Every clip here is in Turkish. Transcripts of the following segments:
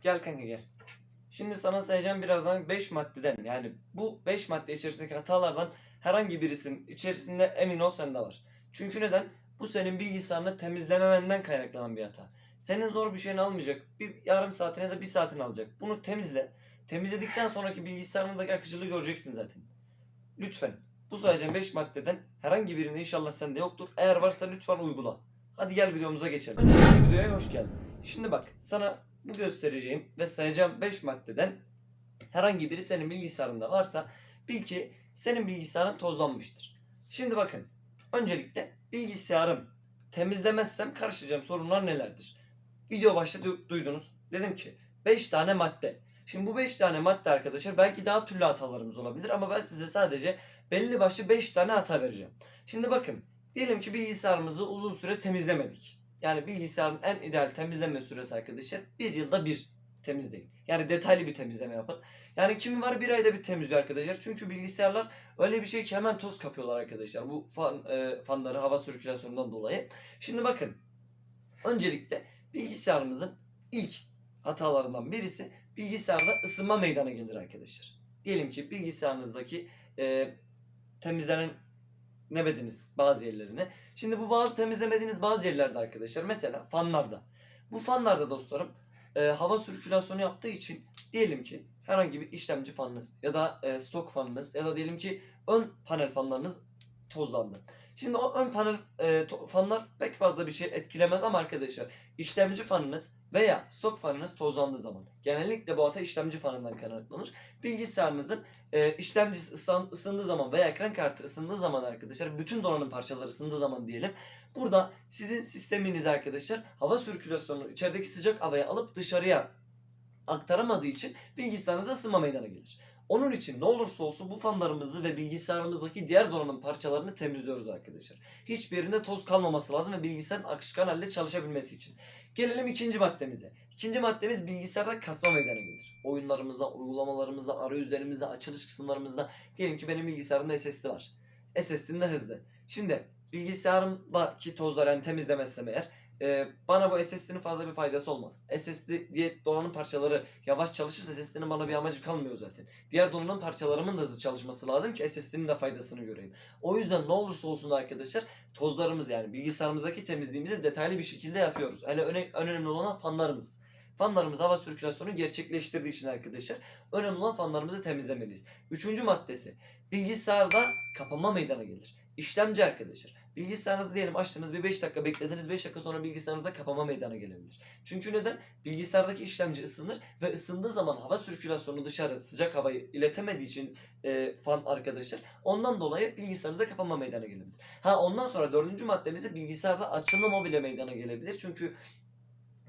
Gel kanka gel. Şimdi sana sayacağım birazdan 5 maddeden yani bu 5 madde içerisindeki hatalardan herhangi birisinin içerisinde emin ol sende var. Çünkü neden? Bu senin bilgisayarını temizlememenden kaynaklanan bir hata. Senin zor bir şeyini almayacak. Bir yarım saatine de bir saatini alacak. Bunu temizle. Temizledikten sonraki bilgisayarındaki akıcılığı göreceksin zaten. Lütfen bu sayacağım 5 maddeden herhangi birinde inşallah sende yoktur. Eğer varsa lütfen uygula. Hadi gel videomuza geçelim. Öncelikle videoya hoş geldin. Şimdi bak sana bu göstereceğim ve sayacağım 5 maddeden herhangi biri senin bilgisayarında varsa bil ki senin bilgisayarın tozlanmıştır. Şimdi bakın öncelikle bilgisayarım temizlemezsem karşılayacağım sorunlar nelerdir? Video başta du- duydunuz. Dedim ki 5 tane madde. Şimdi bu 5 tane madde arkadaşlar belki daha türlü hatalarımız olabilir ama ben size sadece belli başlı 5 tane hata vereceğim. Şimdi bakın diyelim ki bilgisayarımızı uzun süre temizlemedik. Yani bilgisayarın en ideal temizleme süresi arkadaşlar bir yılda bir temizleyin. Yani detaylı bir temizleme yapın. Yani kimi var bir ayda bir temizliyor arkadaşlar. Çünkü bilgisayarlar öyle bir şey ki hemen toz kapıyorlar arkadaşlar. Bu fan, e, fanları hava sirkülasyonundan dolayı. Şimdi bakın. Öncelikle bilgisayarımızın ilk hatalarından birisi bilgisayarda ısınma meydana gelir arkadaşlar. Diyelim ki bilgisayarınızdaki e, temizlenen nemediniz bazı yerlerine. Şimdi bu bazı temizlemediğiniz bazı yerlerde arkadaşlar mesela fanlarda. Bu fanlarda dostlarım e, hava sirkülasyonu yaptığı için diyelim ki herhangi bir işlemci fanınız ya da e, stok fanınız ya da diyelim ki ön panel fanlarınız tozlandı. Şimdi o ön panel e, fanlar pek fazla bir şey etkilemez ama arkadaşlar işlemci fanınız veya stok fanınız tozlandığı zaman genellikle bu hata işlemci fanından kaynaklanır. Bilgisayarınızın e, işlemcisi ısındığı zaman veya ekran kartı ısındığı zaman arkadaşlar bütün donanım parçaları ısındığı zaman diyelim. Burada sizin sisteminiz arkadaşlar hava sirkülasyonunu içerideki sıcak havayı alıp dışarıya aktaramadığı için bilgisayarınızda ısınma meydana gelir. Onun için ne olursa olsun bu fanlarımızı ve bilgisayarımızdaki diğer donanım parçalarını temizliyoruz arkadaşlar. Hiçbirinde toz kalmaması lazım ve bilgisayarın akışkan halde çalışabilmesi için. Gelelim ikinci maddemize. İkinci maddemiz bilgisayarda kasma meydana gelir. Oyunlarımızda, uygulamalarımızda, arayüzlerimizde, açılış kısımlarımızda diyelim ki benim bilgisayarımda SSD var. SSD'nin de hızlı. Şimdi bilgisayarımdaki tozları yani temizlemezsem eğer e, bana bu SSD'nin fazla bir faydası olmaz. SSD diye donanım parçaları yavaş çalışırsa SSD'nin bana bir amacı kalmıyor zaten. Diğer donanım parçalarımın da hızlı çalışması lazım ki SSD'nin de faydasını göreyim. O yüzden ne olursa olsun arkadaşlar tozlarımız yani bilgisayarımızdaki temizliğimizi detaylı bir şekilde yapıyoruz. Yani öne, önemli olan fanlarımız. Fanlarımız hava sirkülasyonu gerçekleştirdiği için arkadaşlar önemli olan fanlarımızı temizlemeliyiz. Üçüncü maddesi bilgisayarda kapanma meydana gelir. İşlemci arkadaşlar. Bilgisayarınızı diyelim açtınız bir 5 dakika beklediniz 5 dakika sonra bilgisayarınızda kapama meydana gelebilir. Çünkü neden? Bilgisayardaki işlemci ısınır ve ısındığı zaman hava sirkülasyonu dışarı sıcak havayı iletemediği için e, fan arkadaşlar ondan dolayı bilgisayarınızda kapanma meydana gelebilir. Ha ondan sonra dördüncü maddemizde bilgisayarda açılma bile meydana gelebilir. Çünkü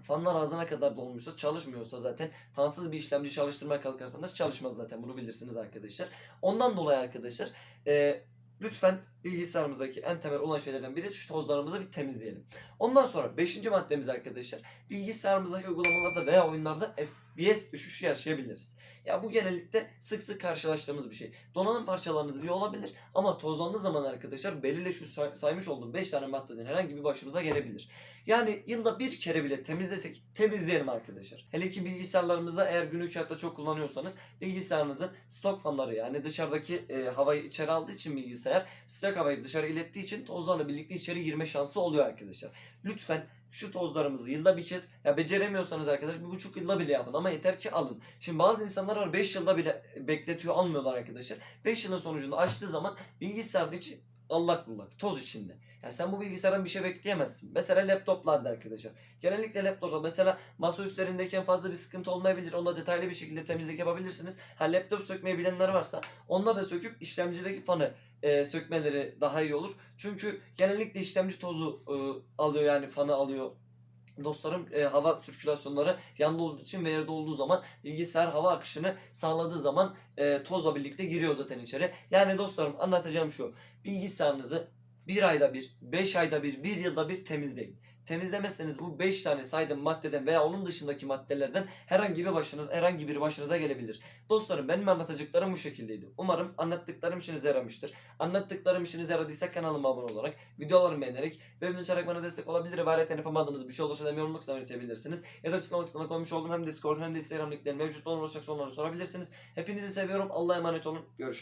fanlar ağzına kadar dolmuşsa çalışmıyorsa zaten fansız bir işlemci çalıştırmaya kalkarsanız çalışmaz zaten bunu bilirsiniz arkadaşlar. Ondan dolayı arkadaşlar e, lütfen bilgisayarımızdaki en temel olan şeylerden biri şu tozlarımızı bir temizleyelim. Ondan sonra 5. maddemiz arkadaşlar bilgisayarımızdaki uygulamalarda veya oyunlarda FPS düşüşü yaşayabiliriz. Ya bu genellikle sık sık karşılaştığımız bir şey. Donanım parçalarınız iyi olabilir ama tozlandığı zaman arkadaşlar belirli şu say- saymış olduğum 5 tane maddeden herhangi bir başımıza gelebilir. Yani yılda bir kere bile temizlesek temizleyelim arkadaşlar. Hele ki bilgisayarlarımızda eğer günlük hayatta çok kullanıyorsanız bilgisayarınızın stok fanları yani dışarıdaki e, havayı içeri aldığı için bilgisayar sıcak havayı dışarı ilettiği için tozlarla birlikte içeri girme şansı oluyor arkadaşlar. Lütfen şu tozlarımızı yılda bir kez ya beceremiyorsanız arkadaş bir buçuk yılda bile yapın ama yeter ki alın. Şimdi bazı insanlar var 5 yılda bile bekletiyor almıyorlar arkadaşlar. 5 yılın sonucunda açtığı zaman bilgisayarın içi allak bullak toz içinde. Yani sen bu bilgisayardan bir şey bekleyemezsin. Mesela laptoplarda arkadaşlar. Genellikle laptopta mesela masa üstlerindeyken fazla bir sıkıntı olmayabilir. Onda detaylı bir şekilde temizlik yapabilirsiniz. Ha laptop sökmeyi bilenler varsa onlar da söküp işlemcideki fanı e, sökmeleri daha iyi olur. Çünkü genellikle işlemci tozu e, alıyor yani fanı alıyor. Dostlarım e, hava sirkülasyonları yanda olduğu için ve yerde olduğu zaman bilgisayar hava akışını sağladığı zaman e, tozla birlikte giriyor zaten içeri. Yani dostlarım anlatacağım şu. Bilgisayarınızı bir ayda bir, beş ayda bir, bir yılda bir temizleyin. Temizlemezseniz bu 5 tane saydığım maddeden veya onun dışındaki maddelerden herhangi bir başınız herhangi bir başınıza gelebilir. Dostlarım benim anlatacaklarım bu şekildeydi. Umarım anlattıklarım işinize yaramıştır. Anlattıklarım işinize yaradıysa kanalıma abone olarak, videolarımı beğenerek ve benim içerek bana destek olabilir ve yapamadığınız bir şey olursa da yorumluk kısmına belirtebilirsiniz. Ya da açıklama kısmına koymuş olduğum hem Discord hem de Instagram linkleri mevcut olan ulaşacak soruları sorabilirsiniz. Hepinizi seviyorum. Allah'a emanet olun. Görüşürüz.